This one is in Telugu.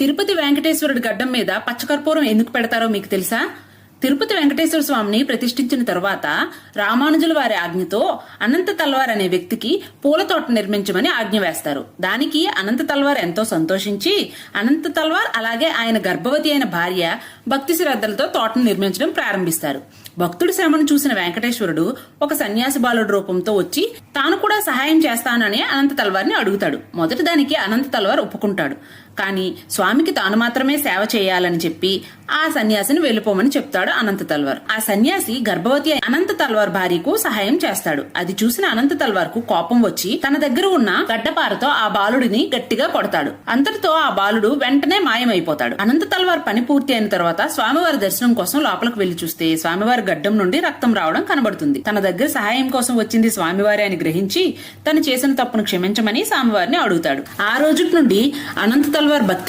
తిరుపతి వెంకటేశ్వరుడి గడ్డం మీద పచ్చకర్పూరం ఎందుకు పెడతారో మీకు తెలుసా? తిరుపతి వెంకటేశ్వర స్వామిని ప్రతిష్ఠించిన తరువాత రామానుజుల వారి ఆజ్ఞతో అనంత తల్వార్ అనే వ్యక్తికి పూల తోట నిర్మించమని ఆజ్ఞ వేస్తారు. దానికి అనంత తల్వార్ ఎంతో సంతోషించి అనంత తల్వార్ అలాగే ఆయన గర్భవతి అయిన భార్య భక్తి శ్రద్ధలతో తోటను నిర్మించడం ప్రారంభిస్తారు. భక్తుడి శ్రమను చూసిన వెంకటేశ్వరుడు ఒక సన్యాసి బాలుడు రూపంతో వచ్చి తాను కూడా సహాయం చేస్తానని అనంత తల్వార్ని అడుగుతాడు. మొదటి దానికి అనంత తల్వార్ ఒప్పుకుంటాడు. కానీ స్వామికి తాను మాత్రమే సేవ చేయాలని చెప్పి ఆ సన్యాసిని వెళ్ళిపోమని చెప్తాడు అనంత తల్వార్. ఆ సన్యాసి గర్భవతి అనంత తల్వార్ భార్యకు సహాయం చేస్తాడు. అది చూసిన అనంత తల్వార్కు కోపం వచ్చి తన దగ్గర ఉన్న గడ్డపారతో ఆ బాలుడిని గట్టిగా కొడతాడు. అంతటితో ఆ బాలుడు వెంటనే మాయమైపోతాడు. అనంత తల్వార్ పని పూర్తి అయిన తర్వాత తర్వాత స్వామివారి దర్శనం కోసం లోపలికి వెళ్ళి చూస్తే స్వామివారి గడ్డం నుండి రక్తం రావడం కనబడుతుంది. తన దగ్గర సహాయం కోసం వచ్చింది స్వామివారి అని గ్రహించి తను చేసిన తప్పును క్షమించమని స్వామివారిని అడుగుతాడు. ఆ రోజు నుండి అనంత తల్వార్ భక్తి